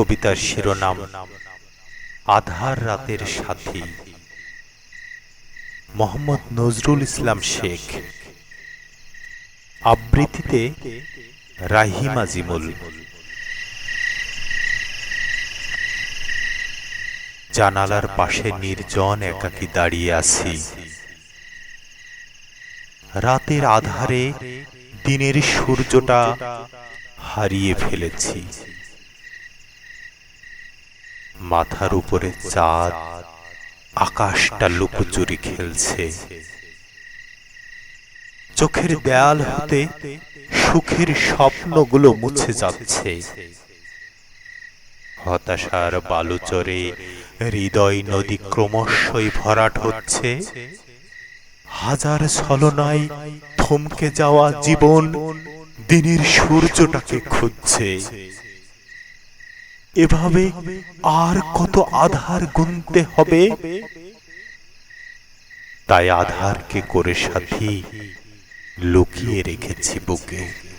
কবিতার শিরোনাম, আধার রাতের সাথী। মোহাম্মদ নজরুল ইসলাম শেখ। আবৃত্তিতে রাহিম আজিমুল। জানালার পাশে নির্জন একাকী দাঁড়িয়ে আছি। রাতের আধারে দিনের সূর্যটা হারিয়ে ফেলেছি। মাথার উপরে চাঁদ, আকাশটা লুকোচুরি খেলছে। চোখের দেয়াল হতে সুখের স্বপ্নগুলো মুছে যাচ্ছে। হতাশার বালুচরে হৃদয় নদী ক্রমশই ভরাট হচ্ছে। হাজার ছলনায় থমকে যাওয়া জীবন দিনের সূর্যটাকে খুঁজছে। এভাবে আর কত আধার গুনতে হবে? তাই আধারকে করে সাথী লুকিয়ে রেখেছি বুকে।